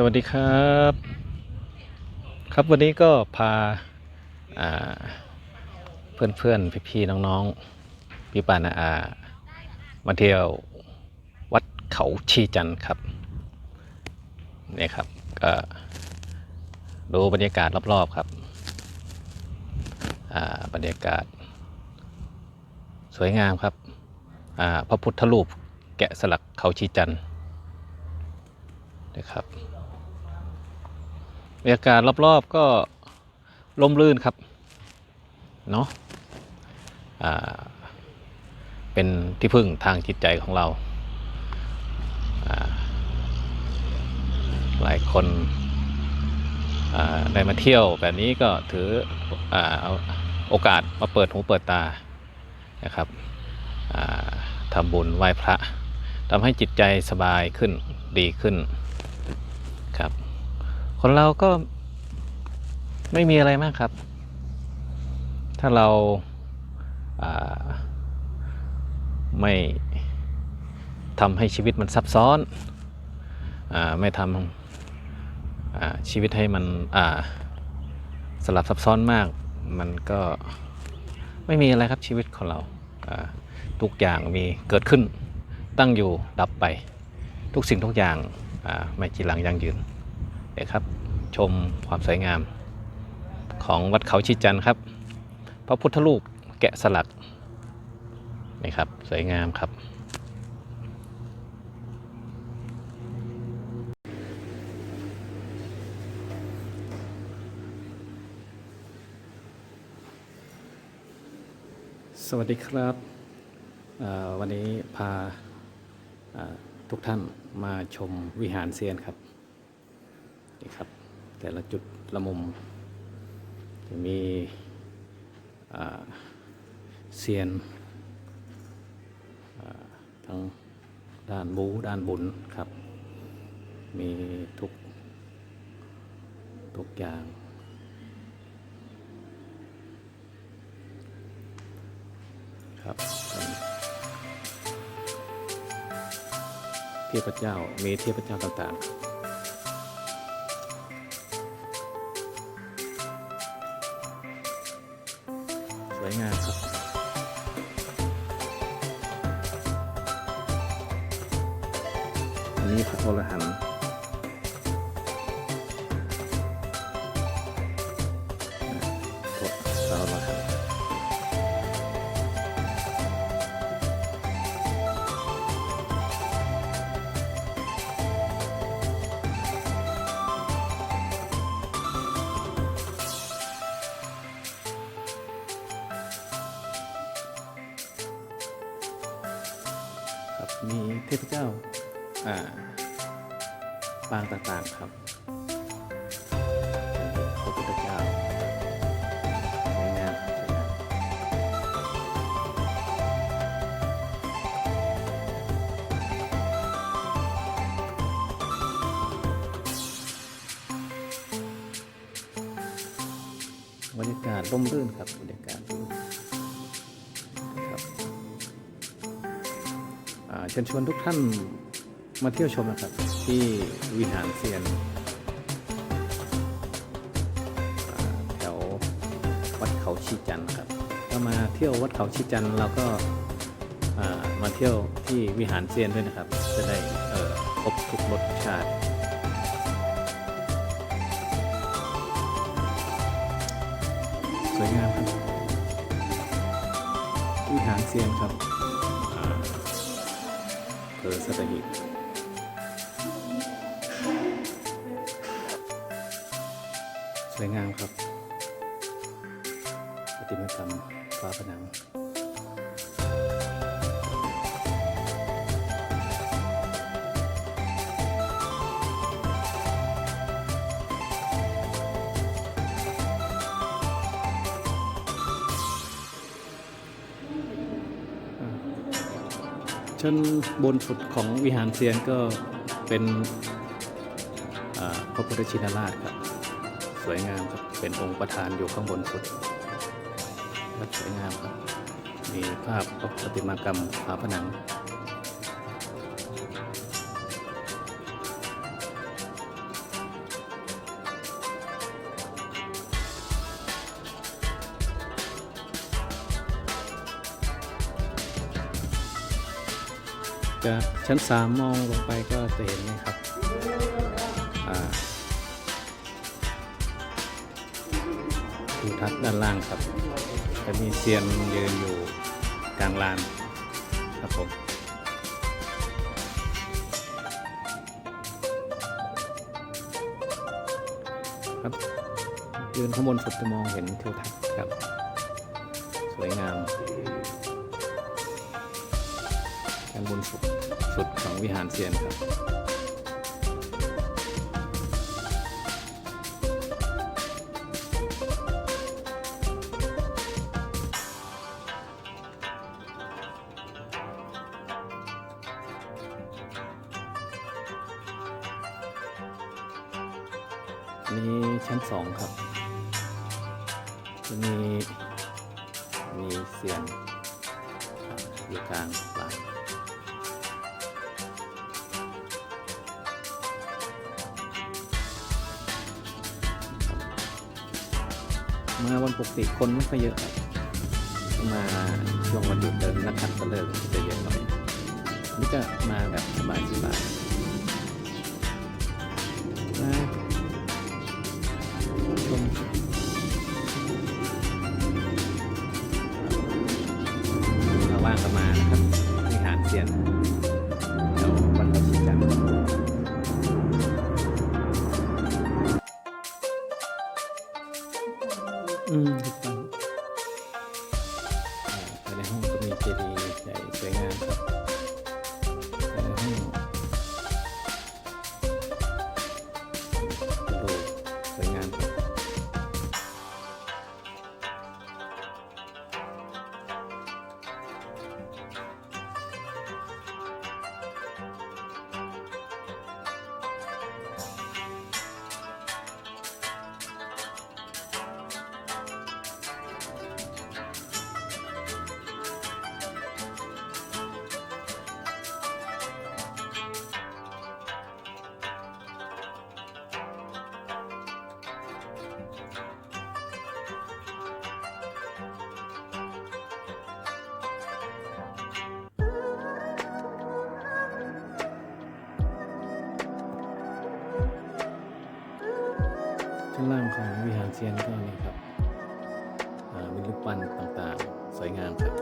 สวัสดีครับ ครับวันนี้ก็พาอ่าเพื่อนๆพี่ๆน้องๆพี่ปานาอามาเที่ยววัดเขาชีจันครับนี่ครับก็ดูบรรยากาศรอบๆครับอ่าบรรยากาศ สวยงามครับอ่าพระพุทธรูปแกะสลักเขาชีจันทร์นะครับ บรรยากาศรอบๆก็ร่มรื่นครับเนาะเป็นที่พึ่งทางจิตใจของเรา หลายคนได้มาเที่ยวแบบนี้ก็ถืออโอกาสมาเปิดหูเปิดตานะครับทำบุญไหว้พระทำให้จิตใจสบายขึ้นดีขึ้นครับ คนเราก็ไม่มีอะไรมากครับ ถ้าเราาไม่ทำให้ชีวิตมันซับซ้อนอไม่ทำชีวิตให้มันสลับซับซ้อนมาก มันก็ไม่มีอะไรครับชีวิตของเราาทุกอย่างมีเกิดขึ้นตั้งอยู่ดับไป ทุกสิ่งทุกอย่างไม่จีรังยั่งยืน เดี๋ยวครับ ชมความสวยงาม ของวัดเขาชีจันทร์ครับ พระพุทธรูปแกะสลักนี่ครับ สวยงามครับ สวัสดีครับ วันนี้พาทุกท่านมาชมวิหารเซียนครับ นี่ครับ แต่ละจุดละมุม จะมีเซียนทั้งด้านบูด้านบุญครับ มีทุกทุกอย่าง ครับเป็นเทพเจ้ามีเทพเจ้าต่างๆ ยงามครับอันนี้พระอรหัน มีเทพเจ้าอ่าปางต่างๆครับพระพุทธเจ้าสวยงามครับสวยงามบรรยากาศร่มรื่นครับบรรยากาศร่มรื่น เชิญชวนทุกท่านมาเที่ยวชมนะครับ ที่วิหารเซียนแถววัดเขาชีจันครับถ้ามาเที่ยววัดเขาชีจันเราก็ามาเที่ยวที่วิหารเซียนด้วยนะครับ จะได้เอ่อครบทุกรสชาติสวยงามครับวิหารเซียนครับ อำเภอสัตหีบสวยงามครับปฏิมากรรมฝาผนัง ชั้นบนสุดของวิหารเซียนก็เป็นพระพุทธชินราชครับ สวยงามครับ เป็นองค์ประธานอยู่ข้างบนสุดครับสวยงามครับ มีภาพพระติมากรรมฝาผนัง จากชั้นสามมองลงไปก็จะเห็นนะครับอ่าทิวทัศน์ด้านล่างครับ จะมีเซียนยืนอยู่กลางลานครับผมครับยืนข้างบนสุดจะมองเห็นทิวทัศน์ครับ สวยงาม ด้นบนสุดสุดของวิหารเซียนครับนี่ชั้นสองครับจะมีมีเสียงอยู่กลางลาน มาวันปกติคนไม่ค่อยเยอะครับมาช่วงวันหยุดเดินนักขัตฤกษ์จะเยอะหน่อยนี่ก็มาแบบสบายๆนะ สวยงามครับ ชั้นล่างของวิหารเซียนก็นี่ครับอ่ามีรูปปั้นต่างๆ สวยงามครับ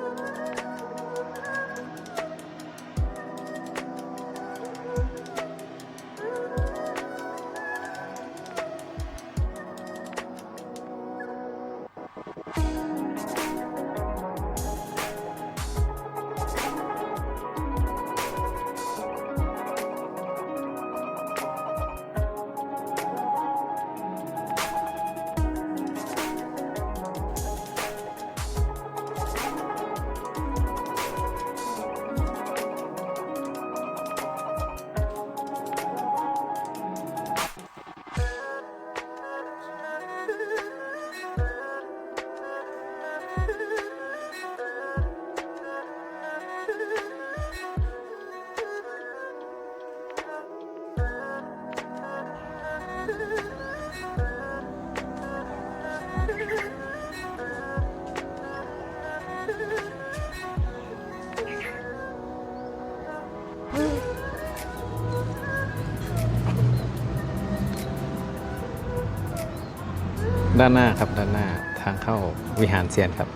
ด้านหน้าครับด้านหน้าทางเข้าวิหารเซียนครับ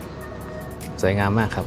สวยงามมากครับ